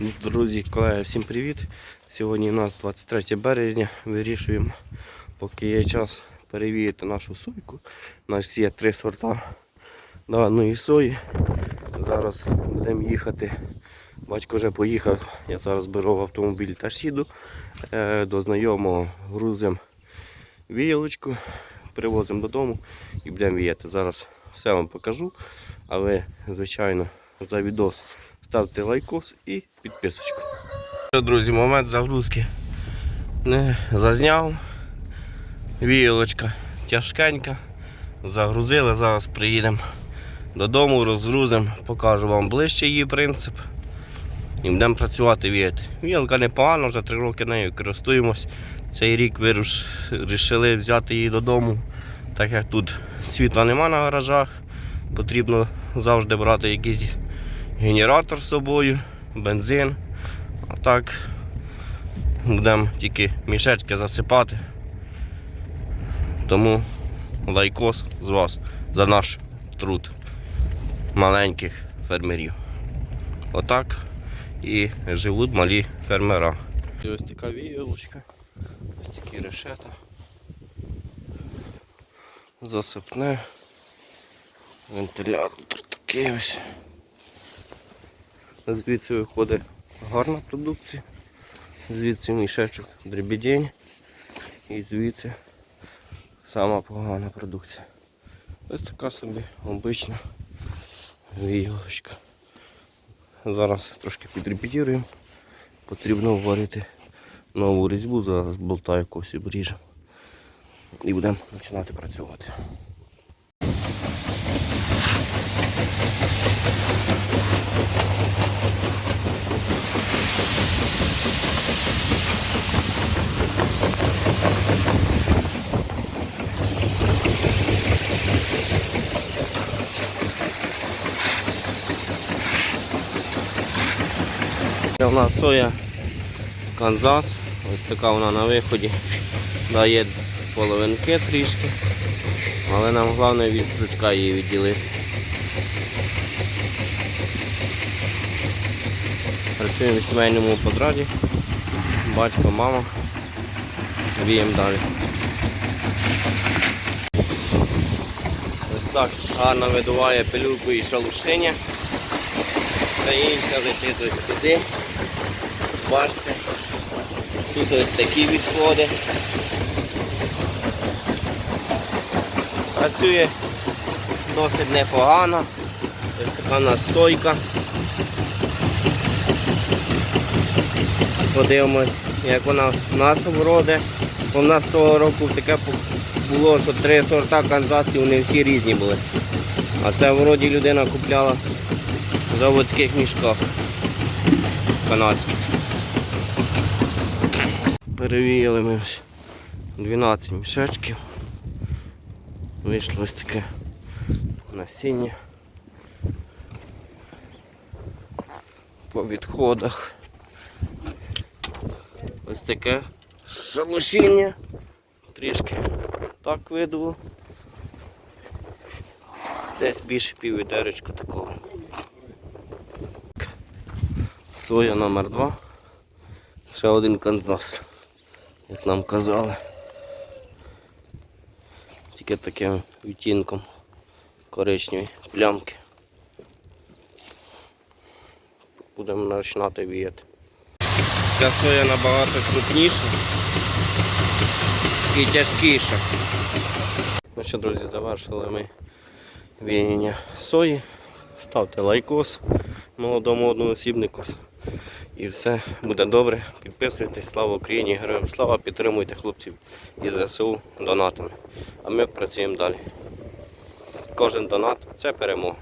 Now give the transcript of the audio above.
Друзі, колеги, всім привіт! Сьогодні у нас 23 березня. Вирішуємо, поки є час перевірити нашу сойку. У нас є три сорта даної сої. Зараз будемо їхати. Батько вже поїхав. Я зараз беру в автомобіль та їду е, до знайомого грузимо віялочку, привозимо додому і будемо віяти. Зараз все вам покажу. Але, звичайно, за відос ставте лайкос і підписочку. Друзі, момент загрузки не зазняв. Віялочка тяжкенька. Загрузили, зараз приїдемо додому, розгрузимо, покажу вам ближче її принцип. І будемо працювати віяти. Віялка непогана, вже три роки нею користуємось. Цей рік вирішили взяти її додому, так як тут світла нема на гаражах. Потрібно завжди брати якийсь генератор з собою, бензин. А так будемо тільки мішечки засипати. Тому лайкос з вас за наш труд маленьких фермерів. Отак і живуть малі фермера. І ось така віялочка, ось такі решета. Засипне. Вентилятор такий ось. Звідси виходить гарна продукція. Звідси мішечок дребідень. І звідси сама погана продукція. Ось така собі обична віялочка. Зараз трошки підрепетіруємо. Потрібно вварити нову різьбу, зараз болта якось обріжемо. І будемо починати працювати. Нас соя Канзас. Ось така вона на виході. Дає половинки трішки. Але нам головне від стручка її відділити. Працюємо в сімейному подраді. Батько, мама. Віємо далі. Ось так гарно видуває пилюку і шалушиня. Інша летить ось сюди. Бачите. Тут ось такі відходи. Працює досить непогано. Ось така у нас сойка. Подивимось, як вона в нас оброде. У нас того року таке було, що три сорта канзасів, вони всі різні були. А це вроді людина купляла заводських мішках канадських. Перевіяли ми ось 12 мішечків. Вийшло ось таке насіння. По відходах. Ось таке шалушіння. Трішки так видуло. Десь більше пів відеречка такого. Соя номер 2 Ще один канзас, як нам казали. Тільки таким відтінком коричневі плямки. Будемо починати віяти. Ця соя набагато крупніша і тяжкіша. Ну що, друзі, завершили ми віяння сої. Ставте лайкос молодому одноосібнику. І все буде добре. Підписуйтесь, слава Україні, героям слава, підтримуйте хлопців із ЗСУ донатами. А ми працюємо далі. Кожен донат це перемога.